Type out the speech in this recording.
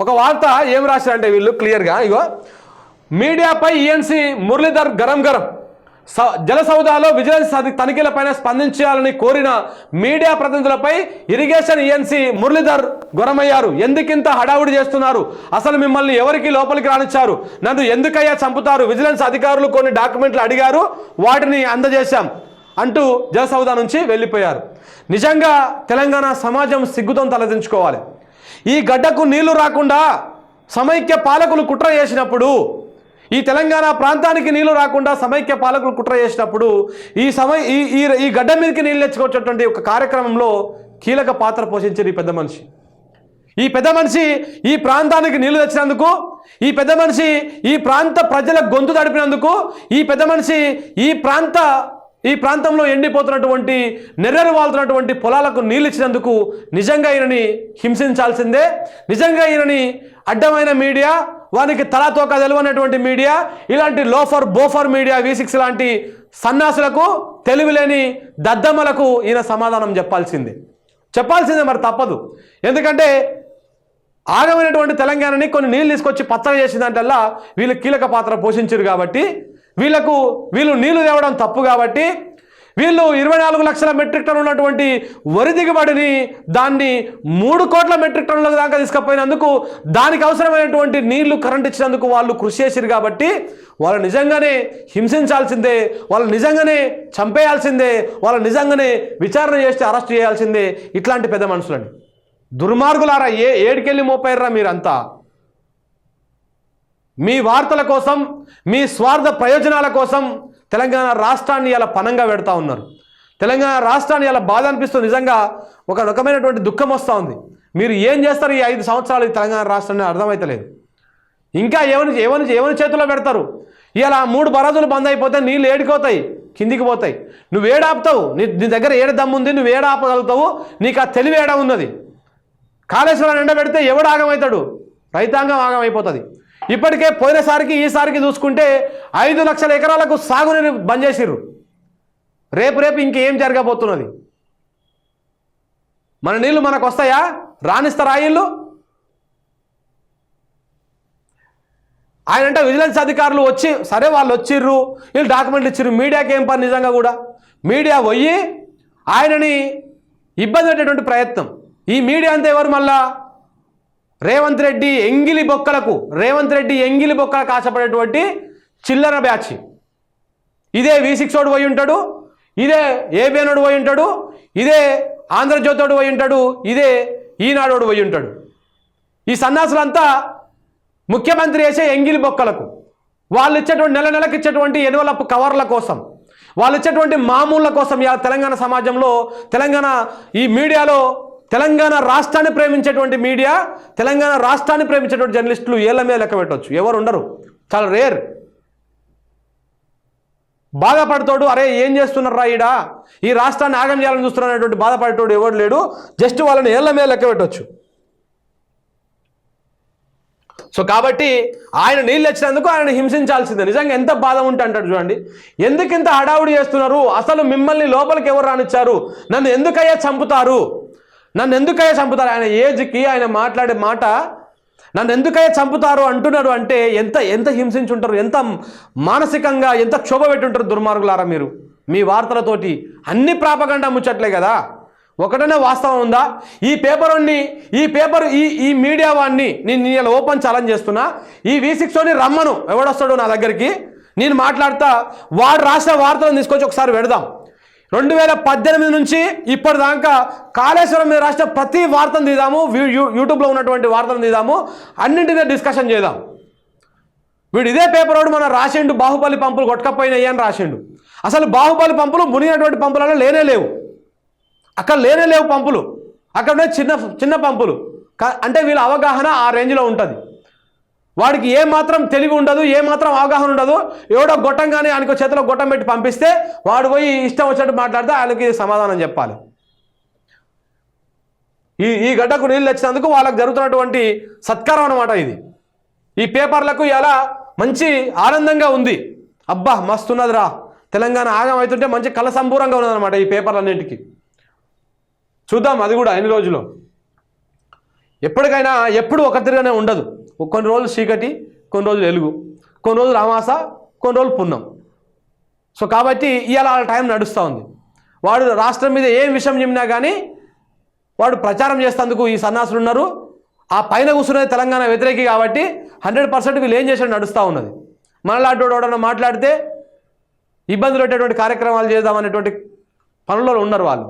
ఒక వార్త ఏం రాశారంటే వీళ్ళు క్లియర్గా ఇగో మీడియాపై ఈఎన్సీ మురళీధర్ గరం గరం. స జల సౌదాలో విజిలెన్స్ అధి- తనిఖీలపైన స్పందించాలని కోరిన మీడియా ప్రతినిధులపై ఇరిగేషన్ ఈఎన్సీ మురళీధర్ గొరమయ్యారు ఎందుకింత హడావుడి చేస్తున్నారు? అసలు మిమ్మల్ని ఎవరికి లోపలికి రానిచ్చారు? నన్ను ఎందుకయ్యా చంపుతారు? విజిలెన్స్ అధికారులు కొన్ని డాక్యుమెంట్లు అడిగారు. వాటిని అందజేశాం. అంటూ జలసౌదా నుంచి వెళ్ళిపోయారు. నిజంగా తెలంగాణ సమాజం సిగ్గుతో తలదించుకోవాలి. ఈ గడ్డకు నీళ్ళు రాకుండా సమైక్య పాలకులు కుట్ర చేసినప్పుడు ఈ తెలంగాణ ప్రాంతానికి నీళ్ళు రాకుండా సమైక్య పాలకులు కుట్ర చేసినప్పుడు ఈ సమయ ఈ ఈ గడ్డ మీదకి నీళ్ళు తెచ్చుకొచ్చేటువంటి ఒక కార్యక్రమంలో కీలక పాత్ర పోషించారు ఈ పెద్ద మనిషి. ఈ పెద్ద మనిషి ఈ ప్రాంతానికి నీళ్ళు తెచ్చినందుకు ఈ పెద్ద మనిషి ఈ ప్రాంత ప్రజల గొంతు తడిపినందుకు ఈ పెద్ద మనిషి ఈ ప్రాంత ఈ ప్రాంతంలో ఎండిపోతున్నటువంటి నెర్రెలు వాళ్తున్నటువంటి పొలాలకు నీళ్ళు ఇచ్చినందుకు నిజంగా ఈయనని హింసించాల్సిందే. నిజంగా ఈయనని అడ్డమైన మీడియా వానికి తలాతోక తెలివనటువంటి మీడియా ఇలాంటి లోఫర్ బోఫర్ మీడియా వి సిక్స్ లాంటి సన్నాసులకు తెలివిలేని దద్దమ్మలకు ఈయన సమాధానం చెప్పాల్సిందే. చెప్పాల్సిందే మరి తప్పదు. ఎందుకంటే ఆగమైనటువంటి తెలంగాణని కొన్ని నీళ్ళు తీసుకొచ్చి పచ్చగా దాంట్లో వీళ్ళు కీలక పాత్ర పోషించారు కాబట్టి వీళ్ళకు వీళ్ళు నీళ్ళు తేవడం తప్పు కాబట్టి వీళ్ళు ఇరవై నాలుగు లక్షల మెట్రిక్ టన్ ఉన్నటువంటి వరి దిగుబడిని దాన్ని మూడు కోట్ల మెట్రిక్ టన్నుల దాకా తీసుకుపోయినందుకు దానికి అవసరమైనటువంటి నీళ్ళు కరెంట్ ఇచ్చినందుకు వాళ్ళు కృషి చేసిరు కాబట్టి వాళ్ళు నిజంగానే హింసించాల్సిందే వాళ్ళు నిజంగానే చంపేయాల్సిందే వాళ్ళు నిజంగానే విచారణ చేస్తే అరెస్ట్ చేయాల్సిందే ఇట్లాంటి పెద్ద మనుషులని దుర్మార్గులారా ఏ ఏడికెళ్ళి మోపారురా మీరంతా? మీ వార్తల కోసం మీ స్వార్థ ప్రయోజనాల కోసం తెలంగాణ రాష్ట్రాన్ని ఇలా పనంగా పెడతా ఉన్నారు. తెలంగాణ రాష్ట్రాన్ని ఇలా బాధ అనిపిస్తుంది నిజంగా ఒక రకమైనటువంటి దుఃఖం వస్తూ ఉంది. మీరు ఏం చేస్తారు ఈ ఐదు సంవత్సరాలు తెలంగాణ రాష్ట్రాన్ని అర్థమైతలేదు. ఇంకా ఏమని ఏమని ఏమని చేతిలో పెడతారు? ఇలా మూడు బరాజులు బంద్ అయిపోతే నీళ్ళు ఏడిపోతాయి కిందికి పోతాయి. నువ్వు ఏడాపుతావు నీ నీ దగ్గర ఏడు దమ్ముంది నువ్వు ఏడాపగలుగుతావు నీకు ఆ తెలివి ఏడా ఉన్నది? కాళేశ్వరం ఎండబెడితే ఎవడు ఆగమవుతాడు రైతాంగం ఆగమైపోతుంది. ఇప్పటికే పోయినసారికి ఈసారికి చూసుకుంటే ఐదు లక్షల ఎకరాలకు సాగునీరు బంద్ చేసిర్రు. రేపు రేపు ఇంకేం జరగబోతున్నది? మన నీళ్ళు మనకు వస్తాయా? రాణిస్తారా ఇల్లు? ఆయన అంటే విజిలెన్స్ అధికారులు వచ్చి సరే వాళ్ళు వచ్చిర్రు. వీళ్ళు డాక్యుమెంట్లు ఇచ్చిర్రు. మీడియాకి ఏం పని నిజంగా కూడా? మీడియా పోయి ఆయనని ఇబ్బంది పెట్టేటువంటి ప్రయత్నం. ఈ మీడియా అంతా ఎవరు మళ్ళా? రేవంత్ రెడ్డి ఎంగిలి బొక్కలకు రేవంత్ రెడ్డి ఎంగిలి బొక్కలకు ఆశపడేటువంటి చిల్లర బ్యాచ్. ఇదే వి సిక్స్ ఓడు పోయి ఉంటాడు ఇదే ఏబిఎనోడు పోయి ఉంటాడు ఇదే ఆంధ్రజ్యోతోడు పోయి ఉంటాడు ఇదే ఈనాడోడు పోయి ఉంటాడు. ఈ సన్నాసులంతా ముఖ్యమంత్రి వేసే ఎంగిలి బొక్కలకు వాళ్ళు ఇచ్చేటువంటి నెల నెలకు ఇచ్చేటువంటి ఎనువలపు కవర్ల కోసం వాళ్ళు ఇచ్చేటువంటి మామూళ్ళ కోసం తెలంగాణ సమాజంలో తెలంగాణ ఈ మీడియాలో తెలంగాణ రాష్ట్రాన్ని ప్రేమించేటువంటి మీడియా తెలంగాణ రాష్ట్రాన్ని ప్రేమించేటువంటి జర్నలిస్టులు ఏళ్ళ మీద లెక్క పెట్టవచ్చు ఎవరు ఉండరు. చాలా రేర్. బాధపడతాడు అరే ఏం చేస్తున్నారా ఈడ? ఈ రాష్ట్రాన్ని ఆగం చేయాలని చూస్తున్నటువంటి బాధపడేటోడు ఎవడు లేడు. జస్ట్ వాళ్ళని ఏళ్ళ మీద లెక్క పెట్టవచ్చు సో కాబట్టి ఆయన నీళ్ళు వచ్చినందుకు ఆయన హింసించాల్సిందే. నిజంగా ఎంత బాధ ఉంటే అంటాడు చూడండి. ఎందుకు ఇంత హడావుడి చేస్తున్నారు? అసలు మిమ్మల్ని లోపలికి ఎవరు రానిచ్చారు? నన్ను ఎందుకయ్యా చంపుతారు? నన్ను ఎందుకయ్యా చంపుతారు? ఆయన ఏజ్కి ఆయన మాట్లాడే మాట నన్ను ఎందుకయ్యా చంపుతారు అంటున్నాడు అంటే ఎంత ఎంత హింసించుంటారు? ఎంత మానసికంగా ఎంత క్షోభ పెట్టుంటారు దుర్మార్గులారా మీరు? మీ వార్తలతోటి అన్ని ప్రాపగండా ముచ్చట్లే కదా? ఒకటనే వాస్తవం ఉందా? ఈ పేపర్ని ఈ పేపర్ ఈ ఈ మీడియా వాడిని నేను ఇలా ఓపెన్ ఛాలెంజ్ చేస్తున్నా. ఈ వి సిక్స్ని రమ్మను. ఎవడొస్తాడు నా దగ్గరికి? నేను మాట్లాడతా వాడు రాసిన వార్తలను తీసుకొచ్చి ఒకసారి పెడదాం. రెండు వేల పద్దెనిమిది నుంచి ఇప్పటిదాకా కాళేశ్వరం మీద రాసిన ప్రతి వార్తను తీదాము యూట్యూబ్లో ఉన్నటువంటి వార్తను తీదాము అన్నింటినీ డిస్కషన్ చేద్దాం. వీడు ఇదే పేపర్ వాడు మన రాసిండు బాహుబలి పంపులు కొట్టకపోయినాయి అని రాసిండు. అసలు బాహుబలి పంపులు మునిగినటువంటి పంపులలో లేనే లేవు. అక్కడ లేనే లేవు పంపులు. అక్కడ చిన్న చిన్న పంపులు. అంటే వీళ్ళ అవగాహన ఆ రేంజ్లో ఉంటుంది. వాడికి ఏ మాత్రం తెలివి ఉండదు ఏ మాత్రం అవగాహన ఉండదు. ఎవడో గొట్టంగానే ఆయనకు చేతిలో గొట్టం పెట్టి పంపిస్తే వాడు పోయి ఇష్టం వచ్చినట్టు మాట్లాడితే ఆయనకి సమాధానం చెప్పాలి. ఈ ఈ గడ్డకు నీళ్ళు వచ్చినందుకు వాళ్ళకి జరుగుతున్నటువంటి సత్కారం అన్నమాట ఇది. ఈ పేపర్లకు ఎలా మంచి ఆనందంగా ఉంది. అబ్బా మస్తున్నదిరా. తెలంగాణ ఆగం అవుతుంటే మంచి కళ సంపూరంగా ఉన్నదనమాట ఈ పేపర్లన్నింటికి. చూద్దాం అది కూడా ఎన్ని రోజులు. ఎప్పటికైనా ఎప్పుడు ఒక ఉండదు. కొన్ని రోజులు చీకటి కొన్ని రోజులు వెలుగు కొన్ని రోజులు అమాస కొన్ని రోజులు పుణ్యం సో కాబట్టి ఇవాళ ఆ టైం నడుస్తూ ఉంది. వాడు రాష్ట్రం మీద ఏం విషయం చెప్పినా కానీ వాడు ప్రచారం చేసేందుకు ఈ సన్నాసులు ఉన్నారు. ఆ పైన కూర్చున్నది తెలంగాణ వ్యతిరేకి కాబట్టి హండ్రెడ్ పర్సెంట్ వీళ్ళు ఏం చేసాడు నడుస్తూ ఉన్నది. మనలాంటి ఎవడన్నా మాట్లాడితే ఇబ్బందులు పెట్టేటువంటి కార్యక్రమాలు చేద్దామనేటువంటి పనుల్లో ఉన్నారు వాళ్ళు.